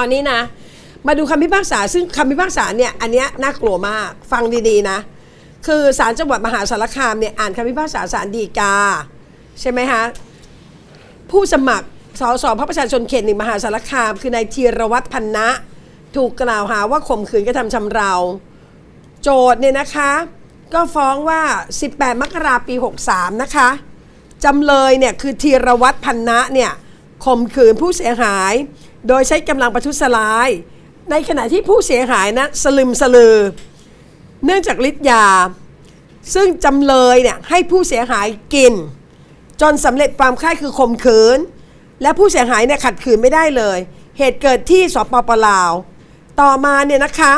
เอานี้นะ มาดูคำพิพากษา ซึ่งคำพิพากษาเนี่ยอันเนี้ยน่ากลัวมากฟังดีๆนะ คือศาลจังหวัดมหาสารคามเนี่ยอ่านคำพิพากษาศาลฎีกา ใช่ไหมคะผู้สมัครสสพระประชาชนเขตหนึ่งมหาสารคาม คือนายธีรวัตรพันนะ ถูกกล่าวหาว่าข่มขืนกระทำชำเรา โจทย์เนี่ยนะคะ ก็ฟ้องว่า 18 มกราปี 63 นะคะจำเลยเนี่ยคือธีรวัตรพันนะเนี่ยข่มขืนผู้เสียหาย โดยใช้กำลังประทุษร้าย ในขณะที่ผู้เสียหายนะสลึมสลือ เนื่องจากฤทธิ์ยา ซึ่งจำเลยเนี่ยให้ผู้เสียหายกิน จนสำเร็จความใคร่คือข่มขืน และผู้เสียหายเนี่ยขัดขืนไม่ได้เลย เหตุเกิดที่สปปลาว ต่อมาเนี่ยนะคะ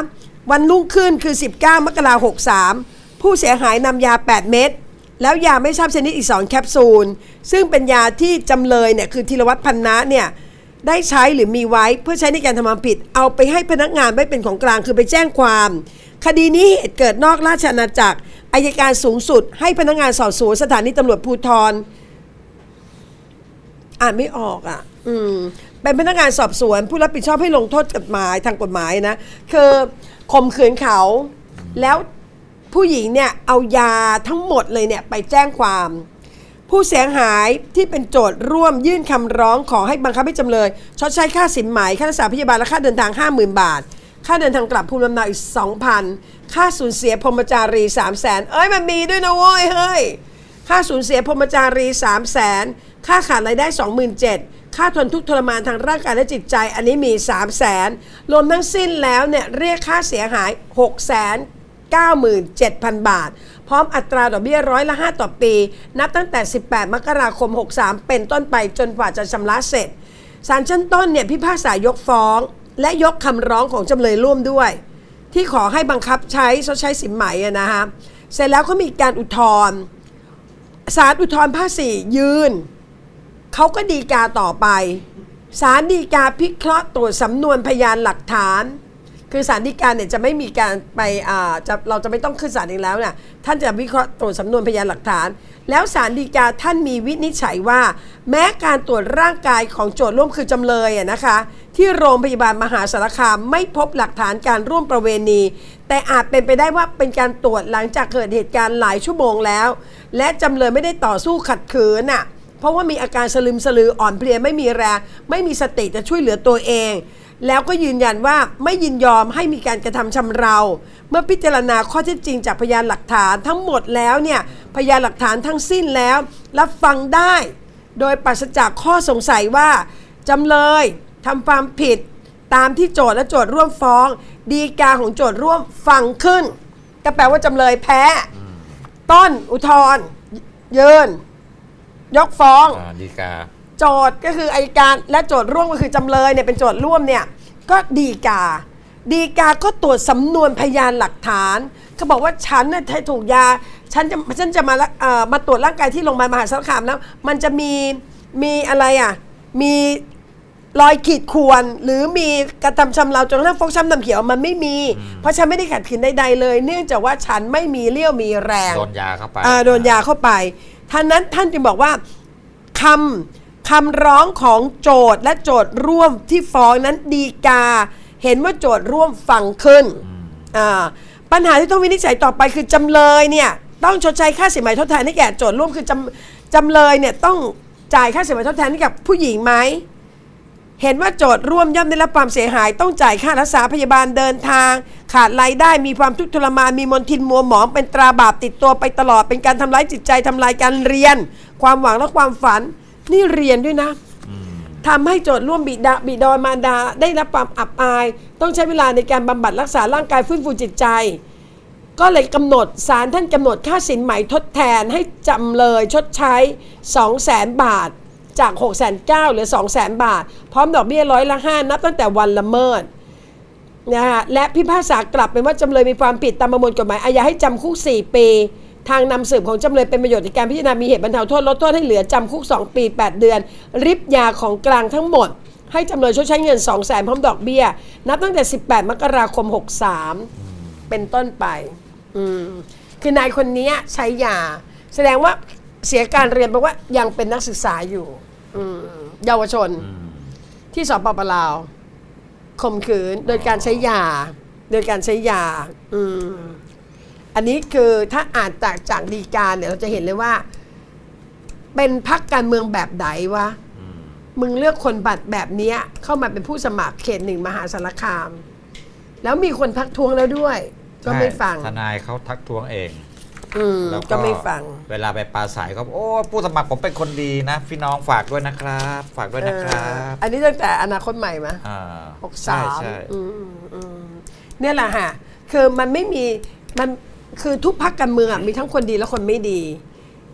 วันรุ่งขึ้นคือ 19 มกราคม63 ผู้เสียหายนำยา 8 เม็ดแล้วยาไม่ทราบชนิดอีก 2 แคปซูล ซึ่งเป็นยาที่จำเลยเนี่ยคือธีรวัตรพันนะเนี่ย ได้ใช้หรือมีไว้เพื่อใช้ในการทำความผิด เอาไปให้พนักงานไว้เป็นของกลางคือไปแจ้งความ คดีนี้เหตุเกิดนอกราชอาณาจักรอายการสูงสุด ให้พนักงานสอบสวนสถานีตำรวจภูธรอ่านไม่ออกอะ อืม เป็นพนักงานสอบสวน ผู้รับผิดชอบให้ลงโทษกฎหมายทางกฎหมายนะ คือข่มขืนเขา แล้วผู้หญิงเนี่ยเอายาทั้งหมดเลยเนี่ยไปแจ้งความ ผู้เสียหายที่เป็นโจทย์ร่วมยื่นคำร้องขอให้บังคับให้จำเลยชดใช้ค่าสินไหมค่ารักษาพยาบาลและค่าเดินทาง 50,000 บาท ค่าเดินทางกลับภูมิลำเนาอีก 2,000 ค่าสูญเสียพรหมจารี 3 0 0 0 0 0 เอ้ยมันมีด้วยนะเว้ยเฮ้ยค่าสูญเสียพรหมจารี 3 0 0 0 0 0 ค่าขาดรายได้ 27,000 ค่าทนทุกข์ทรมานทางร่างกายและจิตใจ อันนี้มี 3 0 0 0 0 0 รวมทั้งสิ้นแล้วเนี่ยเรียกค่าเสียหาย 6 0 0 0 0 97,000 บาท พร้อมอัตราดอกเบี้ยร้อยละ 5 ต่อปี นับตั้งแต่ 18 มกราคม 63 เป็นต้นไปจนกว่าจะชำระเสร็จศาลชั้นต้นเนี่ยพิพากษายกฟ้อง และยกคำร้องของจำเลยร่วมด้วย ที่ขอให้บังคับใช้ชดใช้สินไหมอะนะฮะเสร็จแล้วก็มีการอุทธรณ์ศาลอุทธรณ์ภาคสี่ยืนเขาก็ดีกาต่อไป ศาลดีกาพิเคราะห์ตรวจสำนวนพยานหลักฐาน คือศาลฎีการเนี่ยจะไม่มีการไปอ่าจะเราจะไม่ต้องขึ้นศาลอีกแล้วเนี่ยท่านจะวิเคราะห์ตรวจสำนวนพยานหลักฐาน แล้วศาลฎีกาท่านมีวินิจฉัยว่า แม้การตรวจร่างกายของโจทย์ร่วมคือจำเลยอะนะคะ ที่โรงพยาบาลมหาสารคามไม่พบหลักฐานการร่วมประเวณี แต่อาจเป็นไปได้ว่าเป็นการตรวจหลังจากเกิดเหตุการณ์หลายชั่วโมงแล้ว และจำเลยไม่ได้ต่อสู้ขัดขืนน่ะเพราะว่ามีอาการสลึมสลืออ่อนเพลียไม่มีแรงไม่มีสติจะช่วยเหลือตัวเอง แล้วก็ยืนยันว่าไม่ยินยอมให้มีการกระทำชำเรา เมื่อพิจารณาข้อเท็จจริงจากพยานหลักฐานทั้งหมดแล้วเนี่ยพยานหลักฐานทั้งสิ้นแล้ว รับฟังได้ โดยปราศจากข้อสงสัยว่าจำเลยทำความผิดตามที่โจทย์และโจทย์ร่วมฟ้อง ดีกาของโจทย์ร่วมฟังขึ้น ก็แปลว่าจำเลยแพ้ ต้นอุทธรยืน ยกฟ้องอดีกา โจทย์ก็คืออายการและโจทย์ร่วมก็คือจำเลยเนี่ยเป็นโจทย์ร่วมเนี่ยก็ดีกา ดีกาก็ตรวจสำนวนพยานหลักฐานเขาบอกว่าฉันน่ะใช้ถูกยาฉันจะฉันจะมาละเอ่อมาตรวจร่างกายที่โรงพยาบาลมหาสารคามแล้ว มันจะมีมีอะไรอะมีรอยขีดข่วนหรือมีกระทำชำเราจนกระทั่งฟกช้ำดำเขียวมันไม่มี เพราะฉันไม่ได้ขัดขืนใดๆเลย เนื่องจากว่าฉันไม่มีเลี้ยวมีแรง โดนยาเข้าไป อ่าโดนยาเข้าไปท่านนั้นท่านจึงบอกว่าคำ คำร้องของโจทย์และโจทย์ร่วมที่ฟ้องนั้นดีกา เห็นว่าโจทย์ร่วมฟังขึ้นอ่าปัญหาที่ต้องวินิจฉัยต่อไปคือจำเลยเนี่ยต้องชดใช้ค่าสินไหมทดแทนให้แก่โจทย์ร่วมคือจำจำเลยเนี่ยต้องจ่ายค่าสินไหมทดแทนให้กับผู้หญิงไหมเห็นว่าโจทย์ร่วมย่อมได้รับความเสียหาย ต้องจ่ายค่ารักษาพยาบาลเดินทาง ขาดรายได้มีความทุกข์ทรมานมีมนทินมัวหมองเป็นตราบาปติดตัวไปตลอดเป็นการทำร้ายจิตใจทำลายการเรียน ความหวังและความฝัน นี่เรียนด้วยนะทำให้โจทย์ร่วมบิดาบิดอนมารดา ได้รับความอับอาย ต้องใช้เวลาในการบำบัดรักษาร่างกายฟื้นฟูจิตใจ ก็เลยกำหนดศาลท่านกำหนดค่าสินไหมทดแทนให้จำเลยชดใช้ 2 0 0แสนบาทจาก6 9 0 0 0เหรือ 2 0 0แสนบาท พร้อมดอกเบี้ยร้อยละ5นับตั้งแต่วันละเมิดนะฮะและพิพากษากลับเป็นว่าจำเลยมีความผิดตามประมวลกฎหมายอาญาให้จำคุก 4 ปี ทางนำสืบของจำเลยเป็นประโยชน์ในการพิจารณามีเหตุบรรเทาโทษลดโทษให้เหลือจำคุก 2 ปี 8 เดือน ริบยาของกลางทั้งหมด ให้จำเลยชดใช้เงิน 2 0 0แสนพร้อมดอกเบี้ย นับตั้งแต่ 18 มกราคม 63 เป็นต้นไป อืมคือนายคนนี้ใช้ยา แสดงว่าเสียการเรียนแปลว่ายังเป็นนักศึกษาอยู่ อืมเยาวชน ที่สปปลาวข่มขืนโดยการใช้ยา โดยการใช้ยา อืม อันนี้คือถ้าอ่านจากจากดีการเนี่ยเราจะเห็นเลยว่า เป็นพักการเมืองแบบไหนวะมึงเลือกคนบัตรแบบเนี้ยเข้ามาเป็นผู้สมัครเขตหนึ่งมหาสารคาม แล้วมีคนทักท้วงแล้วด้วย ก็ไม่ฟังทนายเขาทักท้วงเองอืมแล้วก็ไม่ฟัง เวลาไปปราศัยเขาบอกโอ้ผู้สมัครผมเป็นคนดีนะ พี่น้องฝากด้วยนะครับ ฝากด้วยนะครับเอออันนี้ตั้งแต่อนาคตใหม่ไหมอ่าหกใช่สามใช่อืมอืมเนี่ยแหละฮะคือมันไม่มีมัน คือทุกพักการเมืองมีทั้งคนดีและคนไม่ดี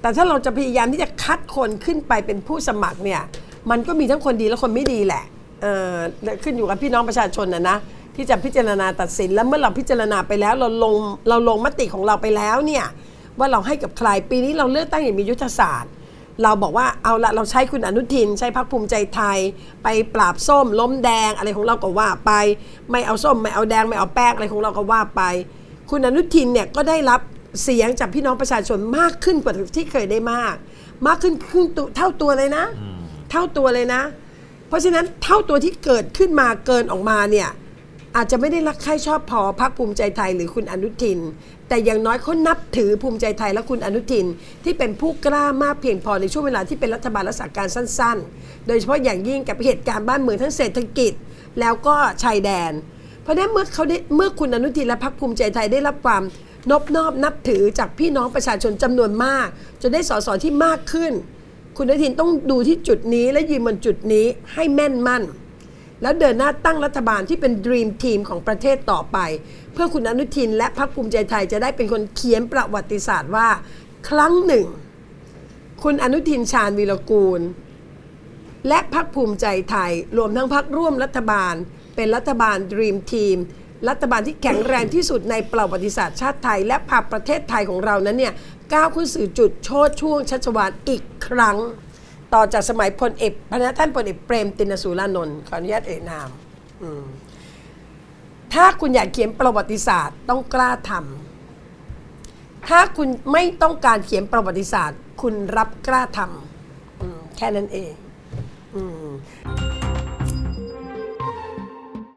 แต่ถ้าเราจะพยายามที่จะคัดคนขึ้นไปเป็นผู้สมัครเนี่ย มันก็มีทั้งคนดีและคนไม่ดีแหละเออขึ้นอยู่กับพี่น้องประชาชนนะนะที่จะพิจารณาตัดสินแล้วเมื่อเราพิจารณาไปแล้วเราลงเราลงมติของเราไปแล้วเนี่ยว่าเราให้กับใครปีนี้เราเลือกตั้งอย่างมียุทธศาสตร์ เราบอกว่าเอาละเราใช้คุณอนุทิน ใช้พักภูมิใจไทย ไปปราบส้มล้มแดงอะไรของเราก็ว่าไป ไม่เอาส้มไม่เอาแดงไม่เอาแป้งอะไรของเราก็ว่าไป คุณอนุทินเนี่ยก็ได้รับเสียงจากพี่น้องประชาชนมากขึ้นกว่าที่เคยได้มาก มากขึ้นครึ่งตัวเท่าตัวเลยนะ เท่าตัวเลยนะ เพราะฉะนั้นเท่าตัวที่เกิดขึ้นมาเกินออกมาเนี่ยอาจจะไม่ได้รักใคร่ชอบพอพรรคภูมิใจไทยหรือคุณอนุทิน แต่อย่างน้อยเขานับถือภูมิใจไทยและคุณอนุทิน ที่เป็นผู้กล้ามากเพียงพอในช่วงเวลาที่เป็นรัฐบาลรักษาการสั้น ๆ โดยเฉพาะอย่างยิ่งกับเหตุการณ์บ้านเมืองทั้งเศรษฐกิจ แล้วก็ชายแดนเพ ราะฉะนั้นเมื่อเขาได้เมื่อคุณอนุทินและพรรคภูมิใจไทยได้รับความนอบนอบนับถือจากพี่น้องประชาชนจำนวนมาก จนได้สสที่มากขึ้น คุณอนุทินต้องดูที่จุดนี้และยืนบนจุดนี้ให้แม่นมั่น แล้วเดินหน้าตั้งรัฐบาลที่เป็น Dream Team ของประเทศต่อไป เพื่อคุณอนุทินและพรรคภูมิใจไทยจะได้เป็นคนเขียนประวัติศาสตร์ว่า ครั้งหนึ่ง คุณอนุทินชาญวีรกูล และพรรคภูมิใจไทยรวมทั้งพรรคร่วมรัฐบาล เป็นรัฐบาล Dream Team รัฐบาลที่แข็งแรงที่สุดในประวัติศาสตร์ชาติไทย และพาประเทศไทยของเรานั้นเนี่ยก้าวขึ้นสู่จุดโชดช่วงชัชวาลอีกครั้ง ต่อจากสมัยพลเอกพระท่านพลเอกเปรมตินสูรานนท์ขออนุญาตเอ่ยนามถ้าคุณอยากเขียนประวัติศาสตร์ต้องกล้าทำถ้าคุณไม่ต้องการเขียนประวัติศาสตร์ คุณรับกล้าทำแค่นั้นเอง อืม